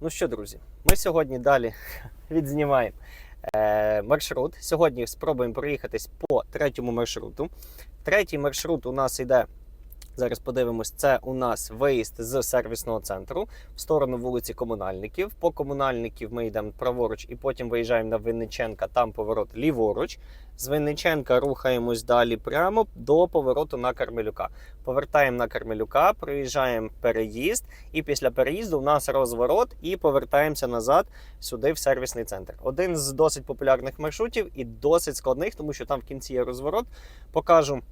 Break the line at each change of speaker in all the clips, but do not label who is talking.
Ну що, друзі, ми сьогодні далі відзнімаємо е, маршрут. Сьогодні спробуємо проїхатись по третьому маршруту. Третій маршрут у нас йде. Зараз подивимось, це у нас виїзд з сервісного центру в сторону вулиці Комунальників. По комунальників ми йдемо праворуч і потім виїжджаємо на Винниченка, там поворот ліворуч. З Винниченка рухаємось далі прямо до повороту на Кармелюка. Повертаємо на Кармелюка, проїжджаємо переїзд, і після переїзду у нас розворот і повертаємося назад сюди в сервісний центр. Один з досить популярних маршрутів і досить складних, тому що там в кінці є розворот. Покажу.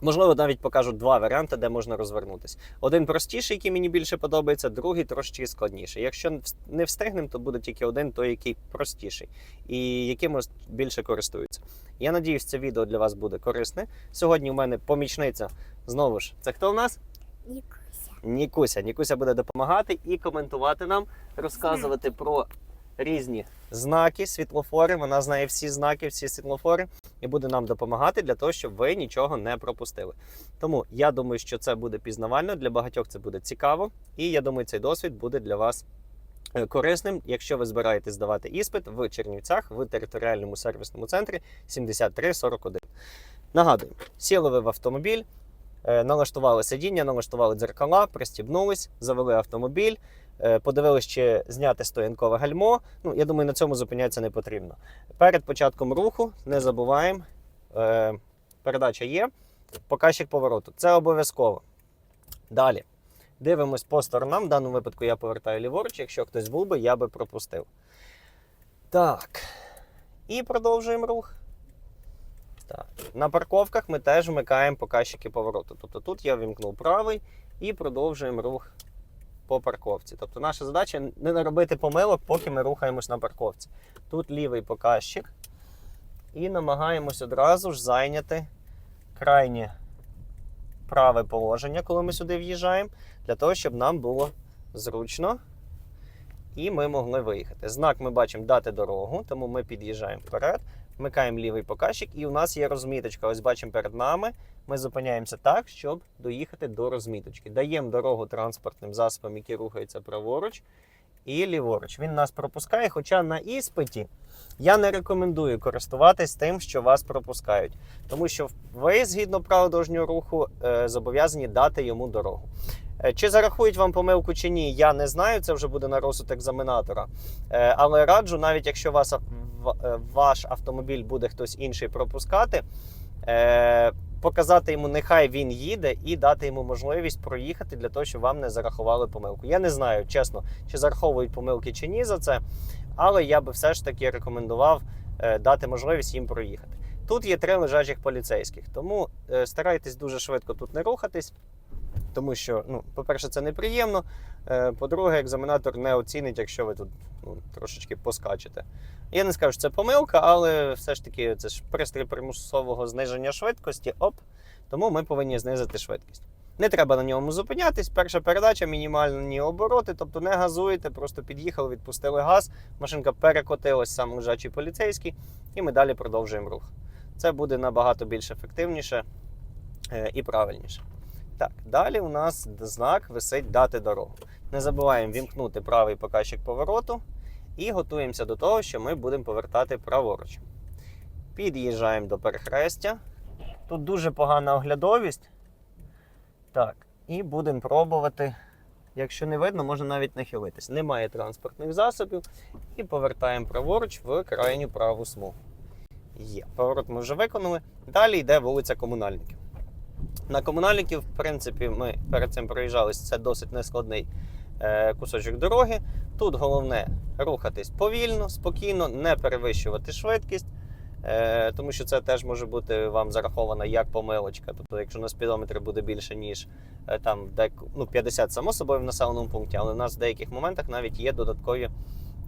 Можливо, навіть покажу два варіанти, де можна розвернутися. Один простіший, який мені більше подобається, другий трошки складніший. Якщо не встигнемо, то буде тільки один, той, який простіший, і яким більше користуються. Я надіюсь, це відео для вас буде корисне. Сьогодні у мене помічниця знову ж. Це хто в нас?
Нікуся.
Нікуся. Нікуся буде допомагати і коментувати нам, розказувати про різні знаки, світлофори. Вона знає всі знаки, всі світлофори, і буде нам допомагати для того, щоб ви нічого не пропустили. Тому я думаю, що це буде пізнавально. Для багатьох це буде цікаво, і я думаю, цей досвід буде для вас. е, Корисним, якщо ви збираєтесь здавати іспит в Чернівцях в територіальному сервісному центрі 7341. Нагадую, сіли ви в автомобіль, налаштували сидіння, налаштували дзеркала, пристібнулись, завели автомобіль, е, подивились, чи зняти стоянкове гальмо. Ну, я думаю, на цьому зупинятися не потрібно. Перед початком руху не забуваємо, е, передача є, показчик повороту. Це обов'язково. Далі. Дивимось по сторонам. В даному випадку я повертаю ліворуч. Якщо хтось був би, я би пропустив. Так. І продовжуємо рух. Так. На парковках ми теж вмикаємо показчики повороту. Тобто тут я вімкнув правий і продовжуємо рух по парковці. Тобто наша задача не наробити помилок, поки ми рухаємось на парковці. Тут лівий показчик. І намагаємось одразу ж зайняти крайнє праве положення, коли ми сюди в'їжджаємо, для того, щоб нам було зручно. І ми могли виїхати. Знак ми бачимо дати дорогу, тому ми під'їжджаємо вперед. Вмикаємо лівий показчик, і у нас є розміточка. Ось бачимо перед нами. Ми зупиняємося так, щоб доїхати до розміточки. Даємо дорогу транспортним засобам, які рухаються праворуч і ліворуч. Він нас пропускає. Хоча на іспиті я не рекомендую користуватись тим, що вас пропускають, тому що ви, згідно правил дорожнього руху, е, зобов'язані дати йому дорогу. Е, Чи зарахують вам помилку чи ні, я не знаю. Це вже буде на розсуд екзаменатора. Е, Але раджу, навіть якщо вас е, ваш автомобіль буде хтось інший пропускати, показати йому, нехай він їде, і дати йому можливість проїхати для того, щоб вам не зарахували помилку. Я не знаю, чесно, чи зараховують помилки чи ні за це, але я би все ж таки рекомендував дати можливість їм проїхати. Тут є три лежачих поліцейських, тому старайтесь дуже швидко тут не рухатись. Тому що, ну, по-перше, це неприємно. Е, По-друге, екзаменатор не оцінить, якщо ви тут ну, трошечки поскачете. Я не скажу, що це помилка, але все ж таки це ж пристрій примусового зниження швидкості. Оп, тому ми повинні знизити швидкість. Не треба на ньому зупинятись. Перша передача, мінімальні обороти, тобто не газуєте, просто під'їхали, відпустили газ, машинка перекотилась сам лежачий поліцейський, і ми далі продовжуємо рух. Це буде набагато більш ефективніше е, і правильніше. Так, далі у нас знак висить дати дорогу. Не забуваємо вімкнути правий показчик повороту і готуємося до того, що ми будемо повертати праворуч. Під'їжджаємо до перехрестя. Тут дуже погана оглядовість. Так, і будемо пробувати. Якщо не видно, можна навіть нахилитись. Немає транспортних засобів. І повертаємо праворуч в крайню праву смугу. Є. Поворот ми вже виконали. Далі йде вулиця комунальників. На комунальників, в принципі, ми перед цим проїжджалися. Це досить нескладний е, кусочок дороги. Тут головне рухатись повільно, спокійно, не перевищувати швидкість, е, тому що це теж може бути вам зараховано як помилочка. Тобто, якщо на спідометрі буде більше, ніж е, там дек, ну, 50 само собою в населеному пункті, але у нас в деяких моментах навіть є додаткові.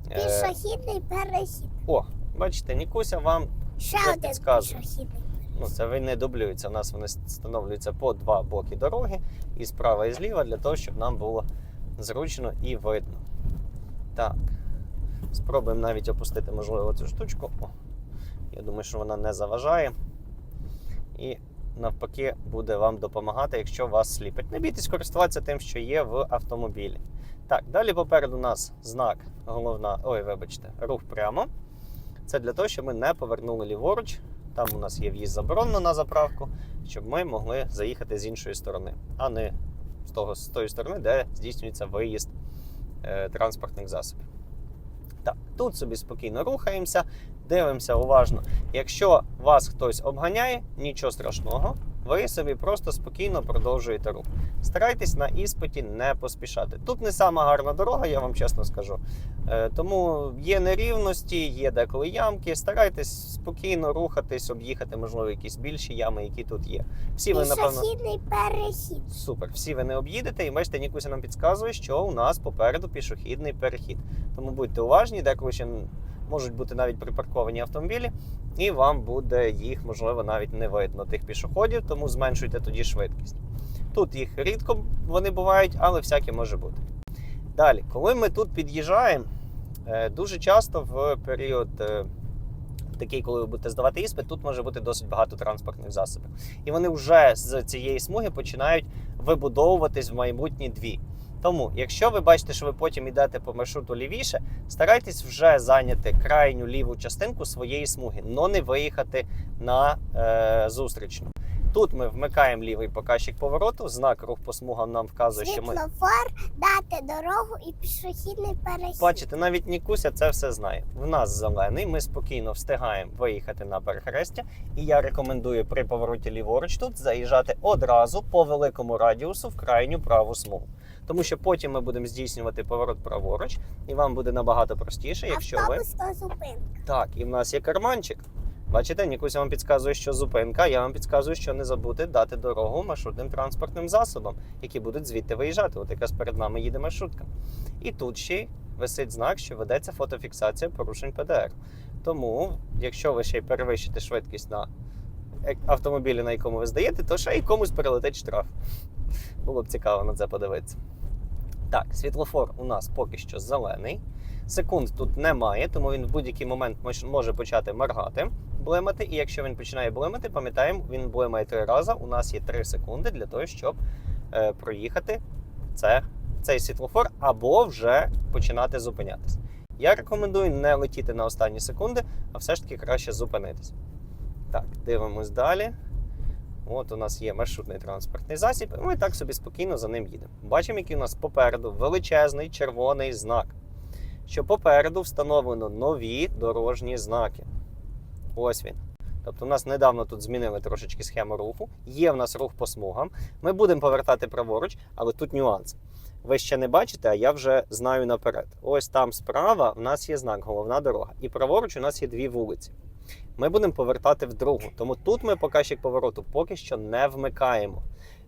Пішохідний перехід.
о, бачите, Нікуся вам
Ще один
підказую.
пішохідний.
Ну, це не дублюються. У нас вони встановлюються по два боки дороги, і справа, і зліва, для того, щоб нам було зручно і видно. Так. Спробуємо навіть опустити, можливо, цю штучку. О, я думаю, що вона не заважає. І навпаки буде вам допомагати, якщо вас сліпить. Не бійтесь користуватися тим, що є в автомобілі. Так, далі попереду нас знак головна. Ой, вибачте, рух прямо. Це для того, щоб ми не повернули ліворуч. Там у нас є в'їзд заборонено на заправку, щоб ми могли заїхати з іншої сторони, а не з, того, з тої сторони, де здійснюється виїзд е, транспортних засобів. Так, тут собі спокійно рухаємося, дивимося уважно. Якщо вас хтось обганяє, нічого страшного, ви собі просто спокійно продовжуєте рух. Старайтесь на іспиті не поспішати. Тут не сама гарна дорога, я вам чесно скажу. Е, Тому є нерівності, є деколи ямки. Старайтесь спокійно рухатись, об'їхати, можливо, якісь більші ями, які тут є. Всі ви, напевно,
Пішохідний перехід.
Супер, всі ви не об'їдете, і бачите, Нікуся нам підказує, що у нас попереду пішохідний перехід. Тому будьте уважні, деколи ще можуть бути навіть припарковані автомобілі, і вам буде їх, можливо, навіть не видно тих пішоходів, тому зменшуйте тоді швидкість. Тут їх рідко вони бувають, але всяке може бути. Далі, коли ми тут під'їжджаємо, е, дуже часто в період. е, Такий, коли ви будете здавати іспит, тут може бути досить багато транспортних засобів. І вони вже з цієї смуги починають вибудовуватись в майбутні дві. Тому, якщо ви бачите, що ви потім йдете по маршруту лівіше, старайтесь вже зайняти крайню ліву частинку своєї смуги, но не виїхати на е, зустрічну. Тут ми вмикаємо лівий показчик повороту, знак рух по смугам нам вказує, що ми
Світлофор, дати дорогу і пішохідний перехід.
Бачите, навіть Нікуся це все знає. В нас зелений, ми спокійно встигаємо виїхати на перехрестя. І я рекомендую при повороті ліворуч тут заїжджати одразу по великому радіусу в крайню праву смугу. Тому що потім ми будемо здійснювати поворот праворуч, і вам буде набагато простіше, якщо ви
Автобусна зупинка.
так, і в нас є карманчик. Бачите, Нікуся вам підказує, що зупинка. Я вам підказую, що не забути дати дорогу маршрутним транспортним засобам, які будуть звідти виїжджати. От якраз перед нами їде маршрутка. І тут ще висить знак, що ведеться фотофіксація порушень ПДР. Тому, якщо ви ще й перевищите швидкість на е- автомобілі, на якому ви здаєте, то ще й комусь перелетить штраф. Було б цікаво на це подивитися. Так, світлофор у нас поки що зелений. Секунд тут немає, тому він в будь-який момент може почати моргати, блимати. І якщо він починає блимати, пам'ятаємо, він блимає три рази. У нас є 3 секунди для того, щоб е, проїхати це, цей світлофор або вже починати зупинятися. Я рекомендую не летіти на останні секунди, а все ж таки краще зупинитись. Так, дивимось далі. От у нас є маршрутний транспортний засіб, і ми так собі спокійно за ним їдемо. Бачимо, який у нас попереду величезний червоний знак що попереду встановлено нові дорожні знаки. Ось він. Тобто, у нас недавно тут змінили трошечки схему руху. Є в нас рух по смугам. Ми будемо повертати праворуч, але тут нюанс. Ви ще не бачите, а я вже знаю наперед. Ось там справа в нас є знак, головна дорога. І праворуч у нас є дві вулиці. Ми будемо повертати в другу. Тому тут ми показчик повороту поки що не вмикаємо.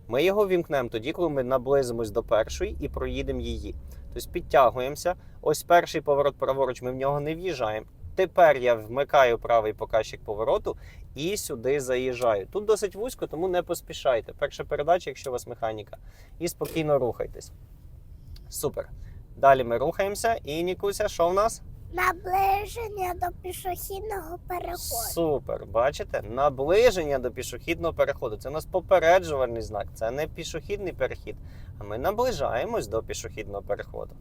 Ми його вімкнемо тоді, коли ми наблизимось до першої і проїдемо її. Тобто підтягуємося. Ось перший поворот праворуч, ми в нього не в'їжджаємо. Тепер я вмикаю правий показчик повороту і сюди заїжджаю. Тут досить вузько, тому не поспішайте. Перша передача, якщо у вас механіка, і спокійно рухайтесь. Супер. Далі ми рухаємося. І Нікуся, що в нас?
Наближення до пішохідного переходу.
Супер. Бачите? Наближення до пішохідного переходу. Це у нас попереджувальний знак. Це не пішохідний перехід. А ми наближаємось до пішохідного переходу.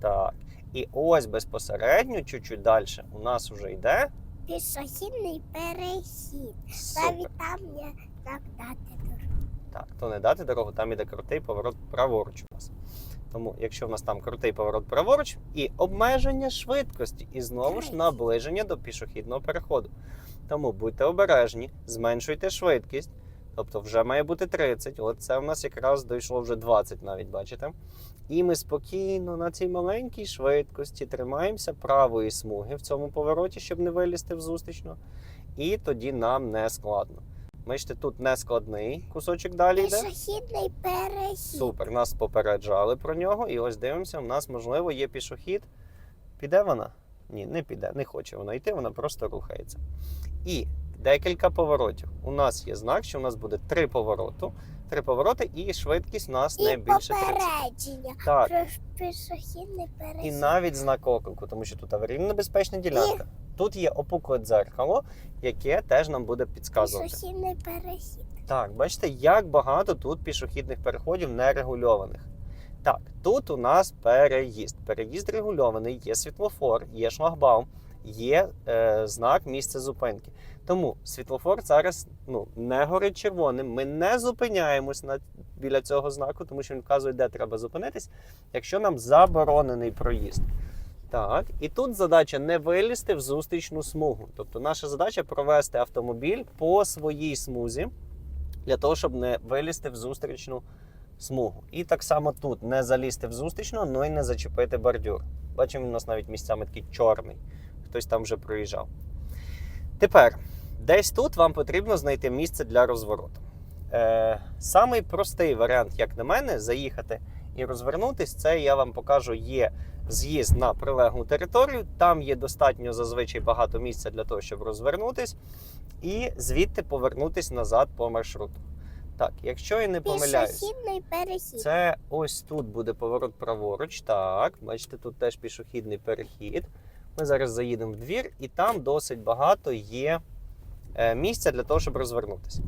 Так. І ось безпосередньо, чуть-чуть далі, у нас вже йде.
Пішохідний перехід.
Супер.
Навіть там є знак дати дорогу.
Так, то не дати дорогу, там іде крутий поворот праворуч у нас. Тому, якщо в нас там крутий поворот праворуч і обмеження швидкості, і знову ж наближення до пішохідного переходу. Тому будьте обережні, зменшуйте швидкість. Тобто вже має бути 30. От це в нас якраз дійшло вже 20 навіть, бачите? І ми спокійно на цій маленькій швидкості тримаємося правої смуги в цьому повороті, щоб не вилізти в зустрічну. І тоді нам не складно. Бачите, тут не складний кусочок далі йде.
Пішохідний перехід.
Супер, нас попереджали про нього, і ось дивимося, у нас, можливо, є пішохід. Піде вона? Ні, не піде, не хоче вона йти, вона просто рухається. І декілька поворотів. У нас є знак, що у нас буде три повороту. Три повороти, і швидкість у нас не
І
більше 30.
попередження.
Так,
Про пішохідний
і навіть знак оклику, тому що тут аварійно небезпечна ділянка. Тут є опукле дзеркало, яке теж нам буде підказувати.
Пішохідний перехід.
Так, бачите, як багато тут пішохідних переходів нерегульованих. Так, тут у нас переїзд. Переїзд регульований, є світлофор, є шлагбаум, є е, знак місця зупинки. Тому світлофор зараз ну, не горить червоним. Ми не зупиняємось на, біля цього знаку, тому що він вказує, де треба зупинитись, якщо нам заборонений проїзд. Так, і тут задача не вилізти в зустрічну смугу. Тобто наша задача провести автомобіль по своїй смузі для того, щоб не вилізти в зустрічну смугу. І так само тут не залізти в зустрічну, ну і не зачепити бордюр. Бачимо, він у нас навіть місцями такий чорний. Хтось там вже проїжджав. Тепер, десь тут вам потрібно знайти місце для розвороту. Е, самий простий варіант, як на мене, заїхати і розвернутись, це я вам покажу, є з'їзд на прилеглу територію. Там є достатньо зазвичай багато місця для того, щоб розвернутись, і звідти повернутись назад по маршруту. Так, якщо я не помиляюсь,
перехід.
це ось тут буде поворот праворуч. Так, бачите, тут теж пішохідний перехід. Ми зараз заїдемо в двір, і там досить багато є місця для того, щоб розвернутися.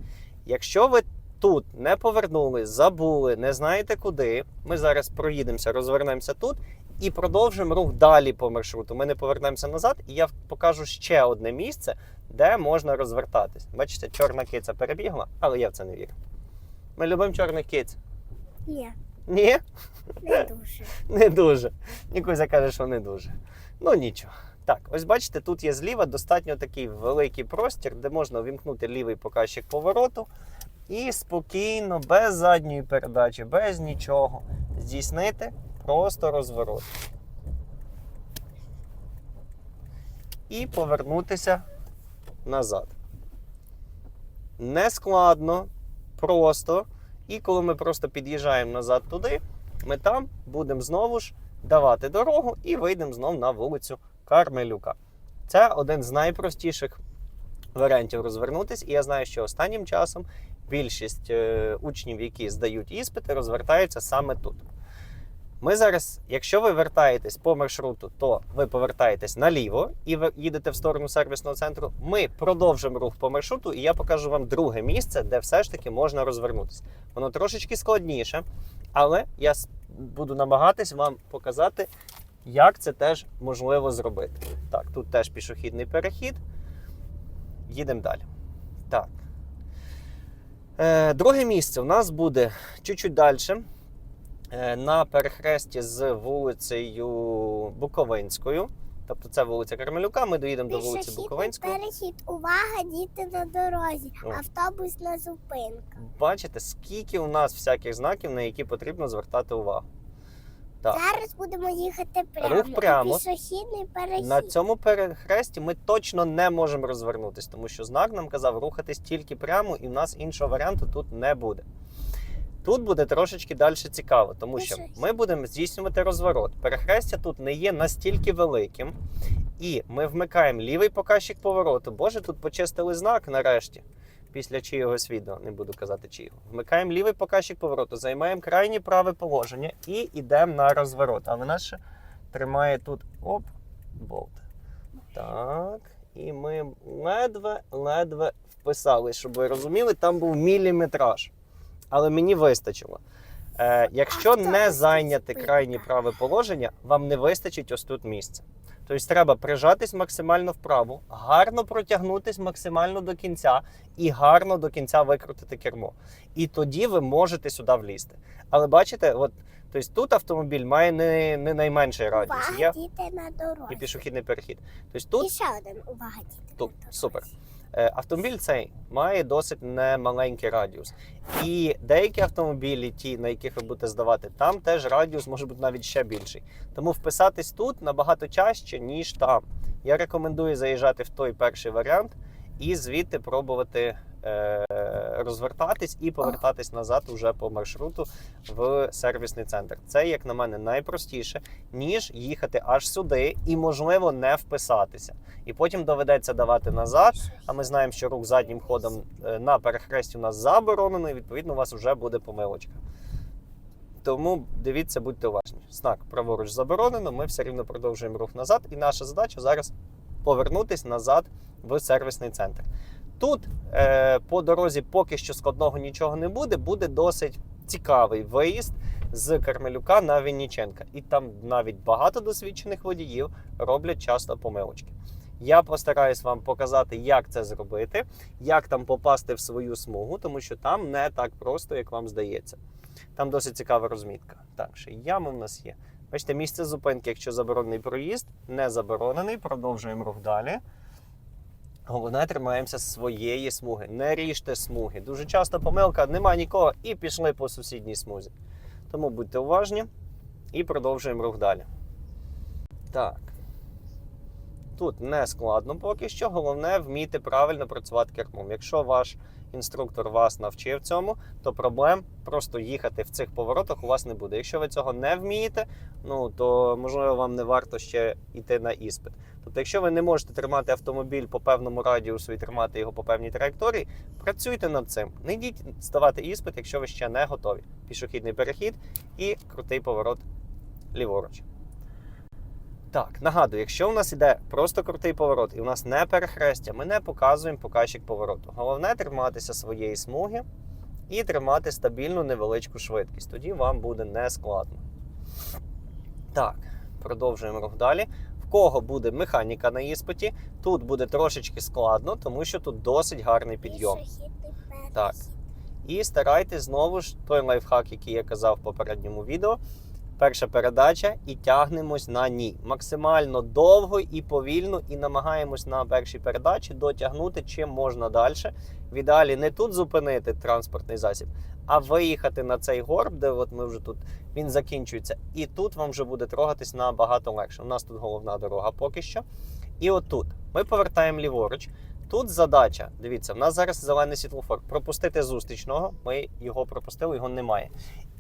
Якщо ви тут не повернули, забули, не знаєте куди, ми зараз проїдемося, розвернемося тут і продовжимо рух далі по маршруту. Ми не повернемося назад, і я покажу ще одне місце, де можна розвертатись. Бачите, чорна киця перебігла, але я в це не вірю. Ми любимо чорних киць.
Ні,
Ні,
не дуже.
не дуже. Нікуся каже, що не дуже. Ну нічого. Так, ось бачите, тут є зліва достатньо такий великий простір, де можна увімкнути лівий показчик повороту і спокійно, без задньої передачі, без нічого, здійснити просто розворот. І повернутися назад. Не складно, просто. І коли ми просто під'їжджаємо назад туди, ми там будемо знову ж давати дорогу і вийдемо знову на вулицю Кармелюка. Це один з найпростіших варіантів розвернутися. І я знаю, що останнім часом більшість е, учнів, які здають іспити, розвертаються саме тут. Ми зараз, якщо ви вертаєтесь по маршруту, то ви повертаєтесь наліво і ви їдете в сторону сервісного центру. Ми продовжимо рух по маршруту, і я покажу вам друге місце, де все ж таки можна розвернутися. Воно трошечки складніше, але я буду намагатись вам показати, як це теж можливо зробити. Так, тут теж пішохідний перехід. Їдемо далі. Так. Е, друге місце у нас буде чуть-чуть далі. Е, на перехресті з вулицею Буковинською. Тобто це вулиця Кармелюка, ми доїдемо до вулиці Буковинської.
перехід. Увага, діти на дорозі.
О.
Автобусна зупинка.
Бачите, скільки у нас всяких знаків, на які потрібно звертати увагу. Так.
Зараз будемо їхати прямо.
Рух прямо.
Пішохідний перехід.
На цьому перехресті ми точно не можемо розвернутися, тому що знак нам казав рухатись тільки прямо, і в нас іншого варіанту тут не буде. Тут буде трошечки далі цікаво, тому що ми будемо здійснювати розворот. Перехрестя тут не є настільки великим, і ми вмикаємо лівий показчик повороту. Боже, тут почистили знак нарешті. Після чиєгось відео, не буду казати чиєго. Вмикаємо лівий показчик повороту, займаємо крайнє праве положення і йдемо на розворот. Але нас ще тримає тут оп, болт. Так. І ми ледве-ледве вписали, щоб ви розуміли, там був міліметраж. Але мені вистачило. Е, якщо не зайняти крайнє праве положення, вам не вистачить ось тут місця. Тобто треба прижатись максимально вправо, гарно протягнутись максимально до кінця і гарно до кінця викрутити кермо. І тоді ви можете сюди влізти. Але бачите, от тобто тут автомобіль має не, не найменший радіус.
Увага,
Є
діти на дорозі.
і пішохідний перехід. Тобто тут
І ще один. Увага, діти
Тут,
на дорозі.
супер. Е, Автомобіль цей має досить немаленький радіус. І деякі автомобілі, ті, на яких ви будете здавати, там теж радіус може бути навіть ще більший. Тому вписатись тут набагато чаще, ніж там. Я рекомендую заїжджати в той перший варіант і звідти пробувати розвертатись і повертатись назад уже по маршруту в сервісний центр. Це, як на мене, найпростіше, ніж їхати аж сюди і, можливо, не вписатися. І потім доведеться давати назад. А ми знаємо, що рух заднім ходом е, на перехресті у нас заборонено, і відповідно у вас вже буде помилочка. Тому дивіться, будьте уважні. Знак праворуч заборонено, ми все рівно продовжуємо рух назад, і наша задача зараз повернутися назад в сервісний центр. Тут е, по дорозі поки що складного нічого не буде, буде досить цікавий виїзд. з Кармелюка на Вінніченка. І там навіть багато досвідчених водіїв роблять часто помилочки. Я постараюсь вам показати, як це зробити, як там попасти в свою смугу, тому що там не так просто, як вам здається. Там досить цікава розмітка. Так, ще яма в нас є. Бачите, місце зупинки, якщо заборонений проїзд, не заборонений. Продовжуємо рух далі. Головне, тримаємося своєї смуги. Не ріжте смуги. Дуже часто помилка, нема нікого, і пішли по сусідній смузі. Тому будьте уважні і продовжуємо рух далі. Так. Тут не складно поки що. Головне вміти правильно працювати кермом. Якщо ваш інструктор вас навчив цьому, то проблем просто їхати в цих поворотах у вас не буде. Якщо ви цього не вмієте, ну то можливо вам не варто ще йти на іспит. Тобто, якщо ви не можете тримати автомобіль по певному радіусу і тримати його по певній траєкторії, працюйте над цим. Не йдіть здавати іспит, якщо ви ще не готові. Пішохідний перехід і крутий поворот ліворуч. Так, нагадую, якщо у нас іде просто крутий поворот і у нас не перехрестя, ми не показуємо показчик повороту. Головне триматися своєї смуги і тримати стабільну невеличку швидкість. Тоді вам буде не складно. Так, продовжуємо рух далі. Кого буде механіка на іспиті, тут буде трошечки складно, тому що тут досить гарний підйом. Так. І старайтесь знову ж той лайфхак, який я казав в попередньому відео. Перша передача і тягнемось на ній. Максимально довго і повільно, і намагаємось на першій передачі дотягнути чим можна далі. В ідеалі не тут зупинити транспортний засіб, а виїхати на цей горб, де от ми вже тут він закінчується. І тут вам вже буде трогатись набагато легше. У нас тут головна дорога поки що. І отут ми повертаємо ліворуч. Тут задача, дивіться, в нас зараз зелений світлофор. Пропустити зустрічного. Ми його пропустили, його немає.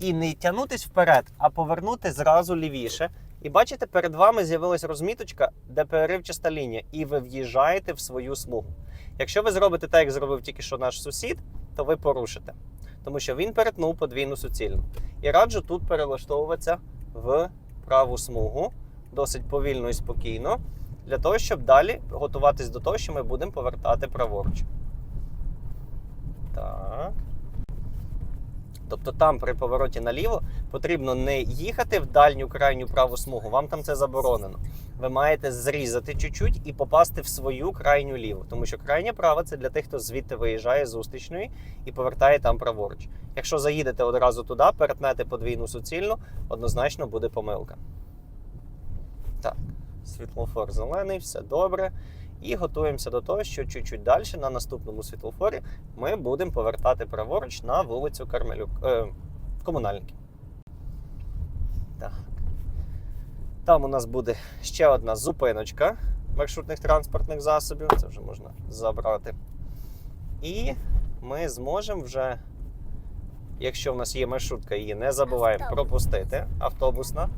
І не тягнутись вперед, а повернути зразу лівіше. І бачите, перед вами з'явилась розміточка, де переривчаста лінія, і ви в'їжджаєте в свою смугу. Якщо ви зробите так, як зробив тільки що наш сусід, то ви порушите. Тому що він перетнув подвійну суцільну. І раджу тут перелаштовуватися в праву смугу досить повільно і спокійно, для того, щоб далі готуватись до того, що ми будемо повертати праворуч. Так. Тобто там при повороті наліво потрібно не їхати в дальню крайню праву смугу, вам там це заборонено. Ви маєте зрізати чуть-чуть і попасти в свою крайню ліву, тому що крайня права це для тих, хто звідти виїжджає зустрічної і повертає там праворуч. Якщо заїдете одразу туди, перетнете подвійну суцільну, однозначно буде помилка. Так, світлофор зелений, все добре. І готуємося до того, що чуть-чуть далі на наступному світлофорі ми будемо повертати праворуч на вулицю Кармелюк. Е, комунальників. Так. Там у нас буде ще одна зупиночка маршрутних транспортних засобів. Це вже можна забрати. І ми зможемо вже, якщо в нас є маршрутка, її не забуваємо пропустити. Автобусна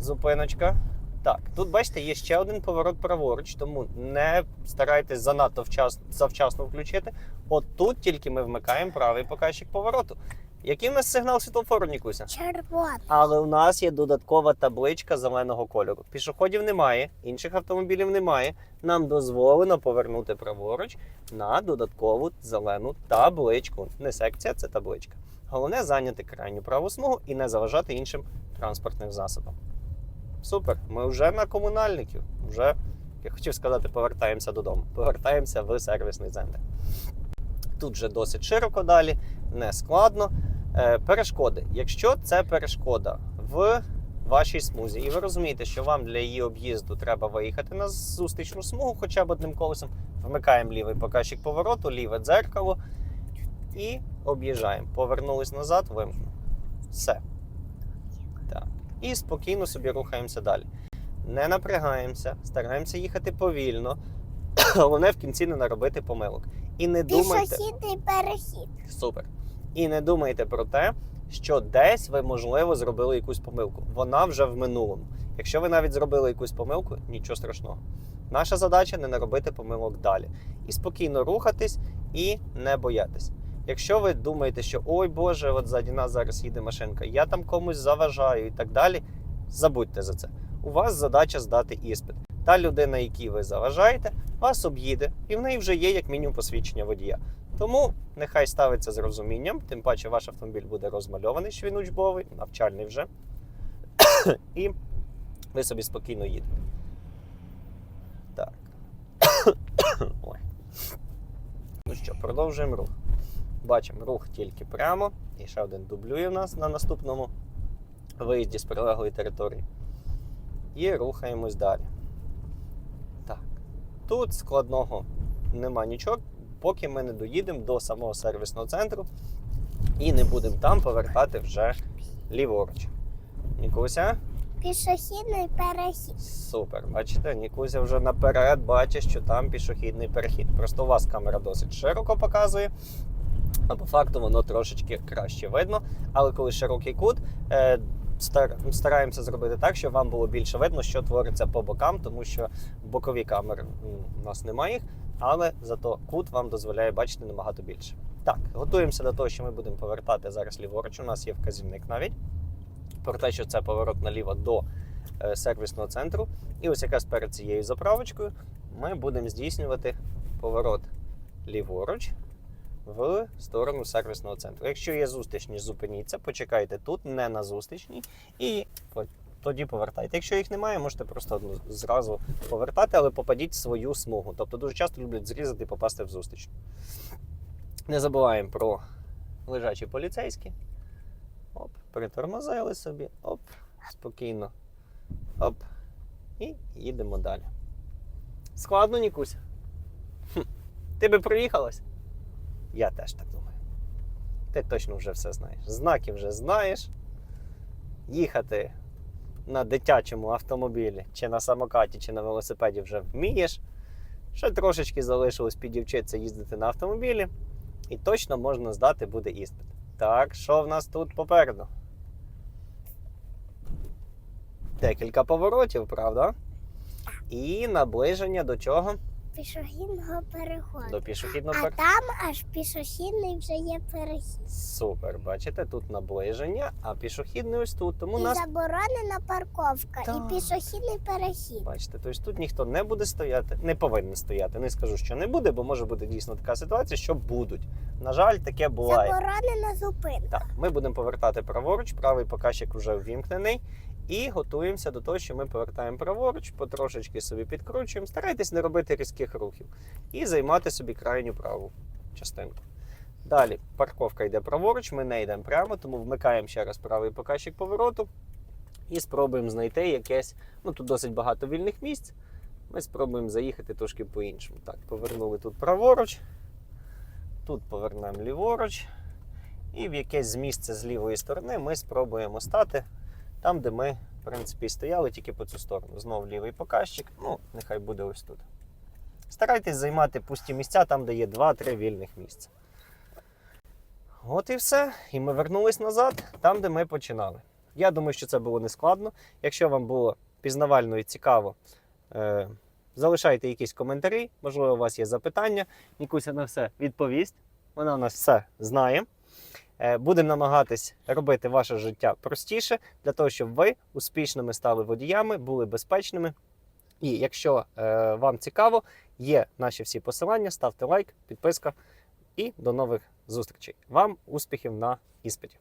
зупиночка. Так, тут бачите, є ще один поворот праворуч, тому не старайтесь занадто вчасно, завчасно включити. От тут тільки ми вмикаємо правий показчик повороту. Який в нас сигнал світлофору, Нікуся?
Червоний.
Але у нас є додаткова табличка зеленого кольору. Пішоходів немає, інших автомобілів немає. Нам дозволено повернути праворуч на додаткову зелену табличку. Не секція, це табличка. Головне зайняти крайню праву смугу і не заважати іншим транспортним засобам. Супер, ми вже на комунальників. Вже, я хотів сказати, повертаємося додому. Повертаємося в сервісний центр. Тут вже досить широко далі, не складно. Е, перешкоди. Якщо це перешкода в вашій смузі, і ви розумієте, що вам для її об'їзду треба виїхати на зустрічну смугу хоча б одним колесом, вмикаємо лівий показчик повороту, ліве дзеркало і об'їжджаємо. Повернулись назад, вимкнули. Все. І спокійно собі рухаємося далі. Не напрягаємося, стараємося їхати повільно. Головне в кінці не наробити помилок. І не думайте.
Пішохідний перехід.
Супер. І не думайте про те, що десь ви, можливо, зробили якусь помилку. Вона вже в минулому. Якщо ви навіть зробили якусь помилку, нічого страшного. Наша задача не наробити помилок далі. І спокійно рухатись і не боятись. Якщо ви думаєте, що ой Боже, от ззаді нас зараз їде машинка, я там комусь заважаю і так далі, забудьте за це. У вас задача здати іспит. Та людина, якій ви заважаєте, вас об'їде, і в неї вже є як мінімум посвідчення водія. Тому нехай ставиться з розумінням, тим паче ваш автомобіль буде розмальований, що він учбовий, навчальний вже. І ви собі спокійно їдете. Так. Ой. Ну що, продовжуємо рух. Бачимо рух тільки прямо. І ще один дублює в нас на наступному виїзді з прилеглої території. І рухаємось далі. Так. Тут складного нема нічого, поки ми не доїдемо до самого сервісного центру і не будемо там повертати вже ліворуч. Нікуся?
Пішохідний перехід.
Супер. Бачите, Нікуся вже наперед бачить, що там пішохідний перехід. Просто у вас камера досить широко показує, а по факту воно трошечки краще видно. Але коли широкий кут, е, стараємося зробити так, щоб вам було більше видно, що твориться по бокам, тому що бокові камери у нас немає їх, але зато кут вам дозволяє бачити набагато більше. Так, готуємося до того, що ми будемо повертати зараз ліворуч. У нас є вказівник навіть про те, що це поворот наліво до е, сервісного центру. І ось якраз перед цією заправочкою ми будемо здійснювати поворот ліворуч в сторону сервісного центру. Якщо є зустрічні, зупиніться, почекайте тут, не на зустрічній, і тоді повертайте. Якщо їх немає, можете просто одну зразу повертати, але попадіть в свою смугу. Тобто дуже часто люблять зрізати і попасти в зустрічну. Не забуваємо про лежачі поліцейські. Оп, притормозили собі, оп, спокійно. Оп. І їдемо далі. Складно, Нікуся? Хм. Ти би проїхалась? Я теж так думаю. Ти точно вже все знаєш. Знаки вже знаєш. Їхати на дитячому автомобілі, чи на самокаті, чи на велосипеді вже вмієш. Ще трошечки залишилось підівчитися їздити на автомобілі, і точно можна здати буде іспит. Так, що в нас тут попереду? Декілька поворотів, правда? І наближення до чого?
Пішохідного переходу.
До пішохідного
А
переходу.
там аж пішохідний вже є перехід.
Супер, бачите, тут наближення, а пішохідний ось тут. Тому
І
нас
заборонена парковка,
Так.
і пішохідний перехід.
бачите, тобто тут ніхто не буде стояти, не повинен стояти. Не скажу, що не буде, бо може бути дійсно така ситуація, що будуть. На жаль, таке буває.
Заборонена зупинка.
Так, ми будемо повертати праворуч, правий показчик вже ввімкнений. І готуємося до того, що ми повертаємо праворуч, потрошечки собі підкручуємо. Старайтесь не робити різких рухів і займати собі крайню праву частинку. Далі парковка йде праворуч, ми не йдемо прямо, тому вмикаємо ще раз правий показчик повороту і спробуємо знайти якесь. Ну тут досить багато вільних місць. Ми спробуємо заїхати трошки по-іншому. Так, повернули тут праворуч, тут повернемо ліворуч. І в якесь місце з лівої сторони ми спробуємо стати там, де ми, в принципі, стояли, тільки по цю сторону. Знову лівий показчик. Ну, нехай буде ось тут. Старайтесь займати пусті місця там, де є 2-3 вільних місця. От і все. І ми вернулись назад, там, де ми починали. Я думаю, що це було не складно. Якщо вам було пізнавально і цікаво, е, залишайте якісь коментарі, можливо, у вас є запитання. Нікуся на все відповість. Вона у нас все знає. Е, Будемо намагатись робити ваше життя простіше для того, щоб ви успішними стали водіями, були безпечними. І якщо е, вам цікаво, є наші всі посилання, ставте лайк, підписка і до нових зустрічей. Вам успіхів на іспиті!